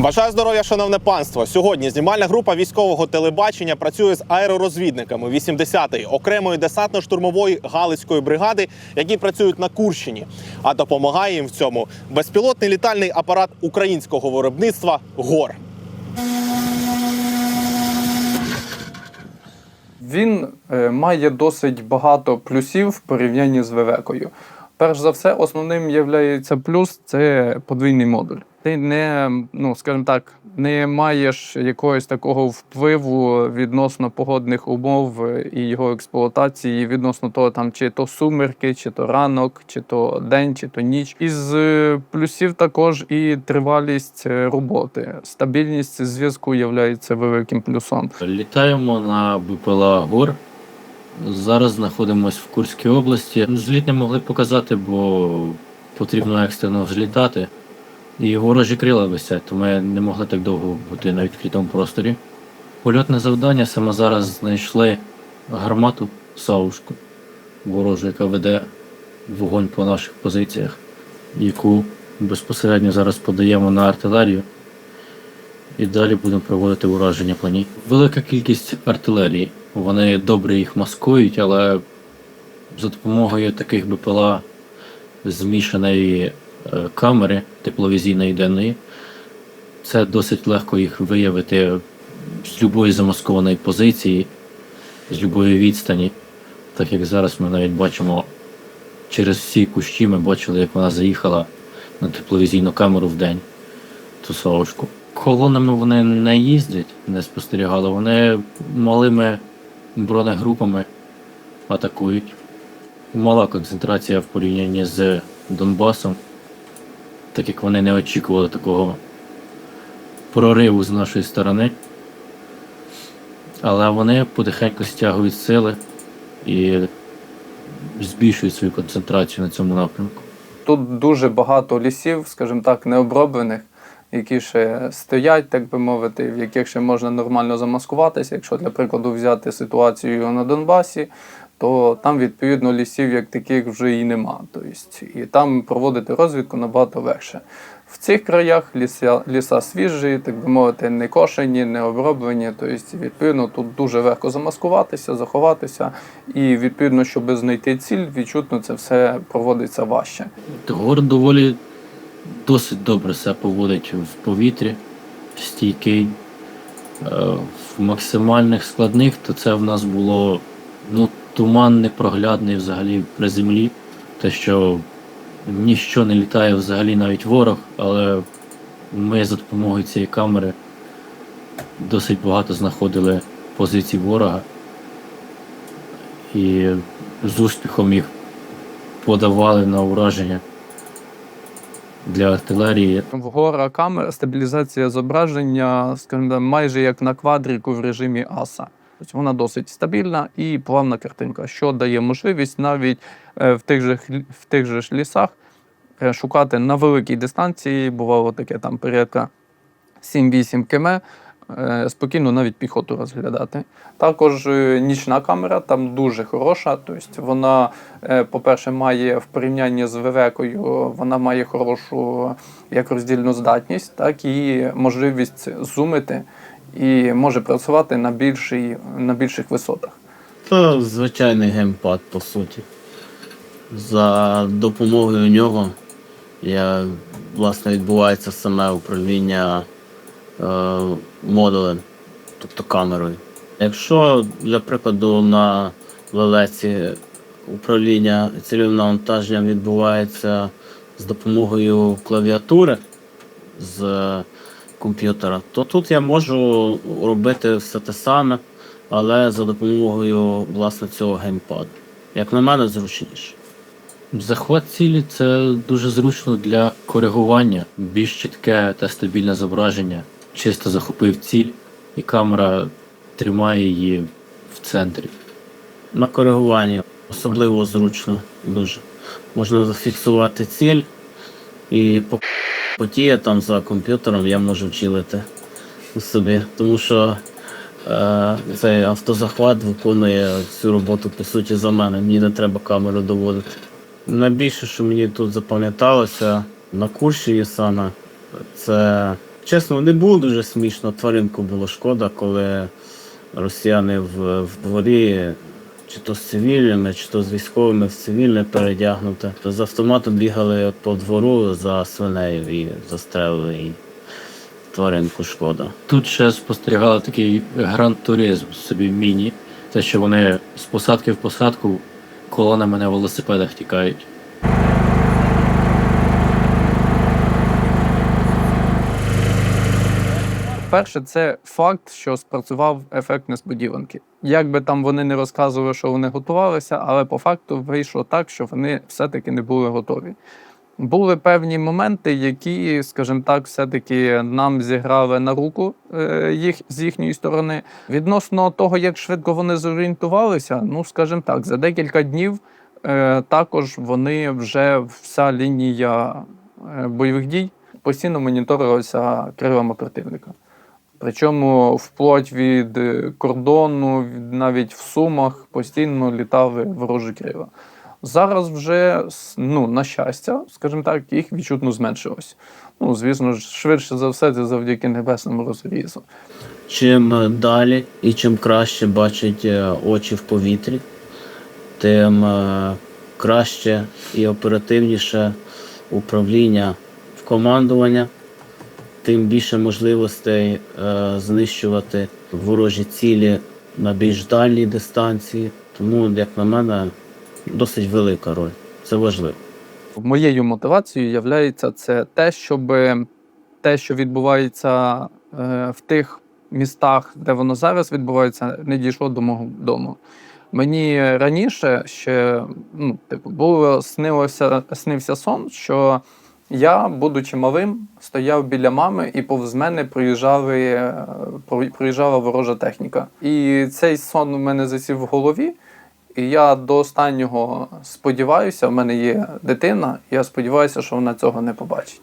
Бажаю здоров'я, шановне панство. Сьогодні знімальна група військового телебачення працює з аеророзвідниками 80-ї окремої десантно-штурмової галицької бригади, які працюють на Курщині. А допомагає їм в цьому безпілотний літальний апарат українського виробництва ГОР. Він е, має досить багато плюсів в порівнянні з Вевекою. Перш за все, основним є плюс це подвійний модуль. Ти не, ну скажімо так, не маєш якогось такого впливу відносно погодних умов е, і його експлуатації, відносно того, там чи то сумерки, чи то ранок, чи то день, чи то ніч. Із е, плюсів також і тривалість е, роботи. Стабільність зв'язку є великим плюсом. Літаємо на БПЛА ГОР. Зараз знаходимося в Курській області. Зліт не могли показати, бо потрібно екстрено взлітати. І ворожі крила висять, то ми не могли так довго бути на відкритому просторі. Польотне завдання саме зараз знайшли гармату Саушку ворожу, яка веде вогонь по наших позиціях, яку безпосередньо зараз подаємо на артилерію. І далі будемо проводити ураження планів. Велика кількість артилерії. Вони добре їх маскують, але за допомогою таких БПЛА змішаної камери тепловізійної денної, це досить легко їх виявити з будь-якої замаскованої позиції, з будь-якої відстані. Так як зараз ми навіть бачимо через всі кущі, ми бачили, як вона заїхала на тепловізійну камеру в день, ту совушку. Колонами вони не їздять, не спостерігали, вони малими бронегрупами атакують. Мала концентрація в порівнянні з Донбасом, так як вони не очікували такого прориву з нашої сторони. Але вони потихеньку стягують сили і збільшують свою концентрацію на цьому напрямку. Тут дуже багато лісів, скажімо так, необроблених, які ще стоять, так би мовити, в яких ще можна нормально замаскуватися. Якщо, для прикладу, взяти ситуацію на Донбасі, то там відповідно лісів як таких вже і нема. Тобто, і там проводити розвідку набагато легше. В цих краях ліса, ліса свіжі, так би мовити, не кошені, не оброблені. Тобто, відповідно, тут дуже легко замаскуватися, заховатися. І відповідно, щоб знайти ціль, відчутно це все проводиться важче. Гор доволі досить добре себе поводить в повітрі, стійкий. Е, В максимальних складних, то це в нас було ну, туман непроглядний взагалі при землі. Те, що ніщо не літає взагалі навіть ворог, але ми за допомогою цієї камери досить багато знаходили позицій ворога і з успіхом їх подавали на ураження для артилерії. В гора камера стабілізація зображення, скажімо, майже як на квадріку в режимі аса. Вона досить стабільна і плавна картинка, що дає можливість навіть е, в тих же, в тих же ж лісах е, шукати на великій дистанції, бувало таке там порядка 7-8 км, е, спокійно навіть піхоту розглядати. Також нічна камера там дуже хороша. Тобто вона, по-перше, має в порівнянні з ВВ-кою, вона має хорошу як роздільну здатність, так і можливість зумити і може працювати на, більшій, на більших висотах. Це звичайний геймпад, по суті. За допомогою нього я, власне, відбувається саме управління е, модулем, тобто камерою. Якщо, для прикладу, на лелеці управління цільовим навантаженням відбувається з допомогою клавіатури з комп'ютера, то тут я можу робити все те саме, але за допомогою власне цього геймпаду. Як на мене, зручніше. Захват цілі це дуже зручно для коригування, більш чітке та стабільне зображення. Чисто захопив ціль, і камера тримає її в центрі. На коригуванні особливо зручно дуже. Можна зафіксувати ціль і по потіє там за комп'ютером я можу вчилити собі, тому що е, цей автозахват виконує цю роботу по суті за мене. Мені не треба камеру доводити. Найбільше, що мені тут запам'яталося на курсі Єсана, це Чесно, не було дуже смішно. Тваринку було шкода, коли росіяни в дворі, чи то з цивільними, чи то з військовими в цивільне передягнуте. То з автоматом бігали по двору за свинею і застрелили її. Тваринку шкода. Тут ще спостерігали такий гранд туризм собі міні. Те, що вони з посадки в посадку колонами на велосипедах тікають. Перше, це факт, що спрацював ефект несподіванки. Як би там вони не розказували, що вони готувалися, але по факту вийшло так, що вони все-таки не були готові. Були певні моменти, які, скажімо так, все-таки нам зіграли на руку е, їх з їхньої сторони. Відносно того, як швидко вони зорієнтувалися, ну скажімо так, за декілька днів е, також вони вже вся лінія е, бойових дій постійно моніторилася кривами противника. Причому вплоть від е, кордону, навіть в Сумах постійно літали ворожі крила. Зараз вже, ну, на щастя, скажімо так, їх відчутно зменшилось. Ну, звісно швидше за все, це завдяки небесному розрізу. Чим е, далі і чим краще бачать е, очі в повітрі, тим краще і оперативніше управління в командування, тим більше можливостей е, знищувати ворожі цілі на більш дальній дистанції. Тому, як на мене, досить велика роль. Це важливо. Моєю мотивацією є це те, щоб те, що відбувається е, в тих містах, де воно зараз відбувається, не дійшло до мого дому. Мені раніше ще ну, типу, було снилося, снився сон, що я, будучи малим, стояв біля мами, і повз мене проїжджали, е, проїжджала ворожа техніка. І цей сон у мене засів в голові. І я до останнього сподіваюся, в мене є дитина, я сподіваюся, що вона цього не побачить.